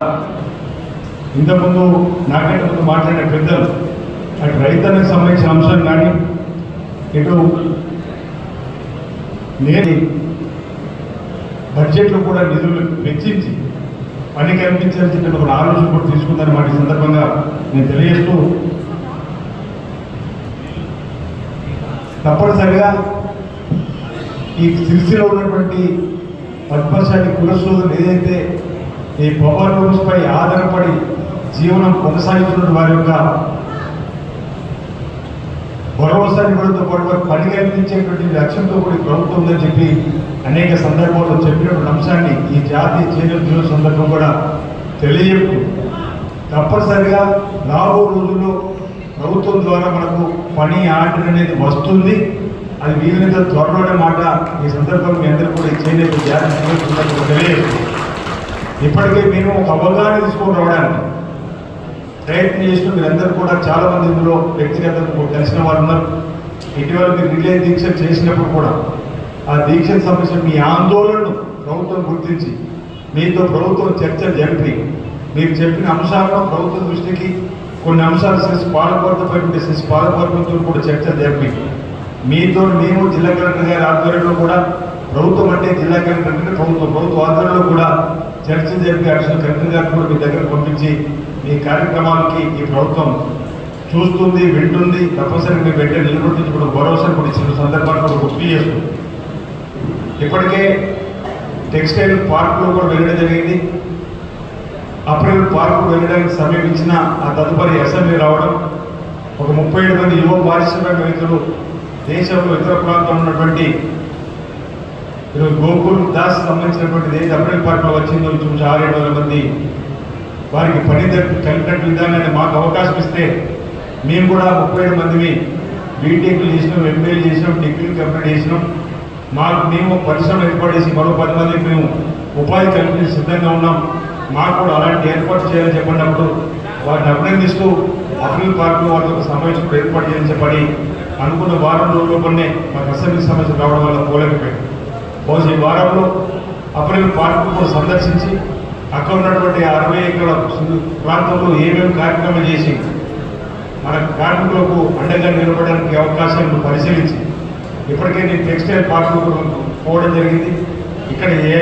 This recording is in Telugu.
ఇంతకుముందు నాకంటే ముందు మాట్లాడిన పెద్దలు అటు రైతానికి సంబంధించిన అంశం కానీ ఇటు నేను బడ్జెట్లో కూడా నిధులు వెచ్చించి పని కల్పించాల్సిన ఒక ఆలోచన కూడా తీసుకుందని మాట సందర్భంగా నేను తెలియజేస్తూ తప్పనిసరిగా ఈ సిరిసిలో ఉన్నటువంటి పద్మశాలి కులసోదరులు ఏదైతే ఈ పవర్ రూమ్స్ ఆధారపడి జీవనం కొనసాగుతున్న వారి యొక్క భరోసాని కూడా పాటు పని కల్పించేటువంటి లక్ష్యంతో కూడా ప్రభుత్వం ఉందని చెప్పి అనేక సందర్భాల్లో చెప్పినటువంటి అంశాన్ని ఈ జాతీయ చేతుల దినోత్సవ సందర్భం కూడా తెలియదు తప్పనిసరిగా రాబో రోజుల్లో ప్రభుత్వం ద్వారా మనకు పని ఆర్డర్ అనేది వస్తుంది. అది వీలైనంత త్వరలోనే మాట ఈ సందర్భంగా మీ అందరూ కూడా ఈ చేనేత జాతీయ తెలియజేస్తుంది ఇప్పటికే మేము ఒక అవగాహన తీసుకొని రావడానికి ప్రయత్నం చేసిన మీరందరూ కూడా చాలా మంది ఇందులో వ్యక్తిగతంగా తెలిసిన వారు ఉన్నారు ఇటీవల మీరు రిలే దీక్ష చేసినప్పుడు కూడా ఆ దీక్షకు సంబంధించిన మీ ఆందోళనను ప్రభుత్వం గుర్తించి మీతో ప్రభుత్వం చర్చ జరిపి మీరు చెప్పిన అంశాలను ప్రభుత్వ దృష్టికి కొన్ని అంశాలు సెస్ పాలకవర్గపై ఉంటే సెస్ పాలకవర్గంతో కూడా చర్చ జరిపి మీతో మేము జిల్లా కలెక్టర్ గారి ఆధ్వర్యంలో కూడా ప్రభుత్వం అంటే జిల్లా కలెక్టర్ అంటే ప్రభుత్వం. ప్రభుత్వ ఆధ్వర్యంలో కూడా చర్చ జరిపి అడిషనల్ కలెక్టర్ గారు కూడా మీ దగ్గర పంపించి మీ కార్యక్రమాలకి ఈ ప్రభుత్వం చూస్తుంది వింటుంది తప్పనిసరిగా మీ వెంటనే నిలబడుతుంది కూడా భరోసా కూడా ఇచ్చిన సందర్భాన్ని కూడా గుర్తు చేస్తుంది ఇప్పటికే టెక్స్టైల్ పార్కులో కూడా వెళ్ళడం జరిగింది. అప్రిల్ పార్కు వెళ్ళడానికి సమీపించిన ఆ తదుపరి అసెంబ్లీ రావడం ఒక ముప్పై ఏడు మంది యువ పారిశ్రామికవేత్తలు దేశంలో ఇతర ప్రాంతంలో ఉన్నటువంటి ఈరోజు గోకుల్ దాస్ సంబంధించినటువంటి దేశ అప్రిల్ పార్క్లో వచ్చిందో చూసి ఆరేడు వేల మంది వారికి పని కలిగినట్టు విధానాన్ని మాకు అవకాశం ఇస్తే మేము కూడా ముప్పై ఏడు మందిని బీటెక్లు చేసినాం ఎంబీఏలు చేసినాం డిగ్రీలు కంప్లీట్ చేసినాం. మాకు మేము పరిశ్రమ ఏర్పాటు చేసి మరో పది మందికి మేము ఉపాధి కల్పించి సిద్ధంగా ఉన్నాం. మాకు కూడా అలాంటి ఏర్పాటు చేయాలని చెప్పినప్పుడు వారిని అభినందిస్తూ అప్రిల్ పార్క్లో వారితో సమావేశం ఏర్పాటు చేయాలని చెప్పని అనుకున్న వారం రోజుల్లోనే మాకు అసెంబ్లీ సమస్య రావడం వల్ల పోలేకపోయింది బహుశా ఈ వారంలో అప్రిల్ పార్కు కూడా సందర్శించి అక్కడ ఉన్నటువంటి అరవై ఎకరాల ప్రాంతంలో ఏమేమి కార్యక్రమాలు చేసి మన కార్మికులకు అండగా నిలబడడానికి అవకాశాలను పరిశీలించి ఇప్పటికే నేను టెక్స్టైల్ పార్కు పోవడం జరిగింది. ఇక్కడ ఏ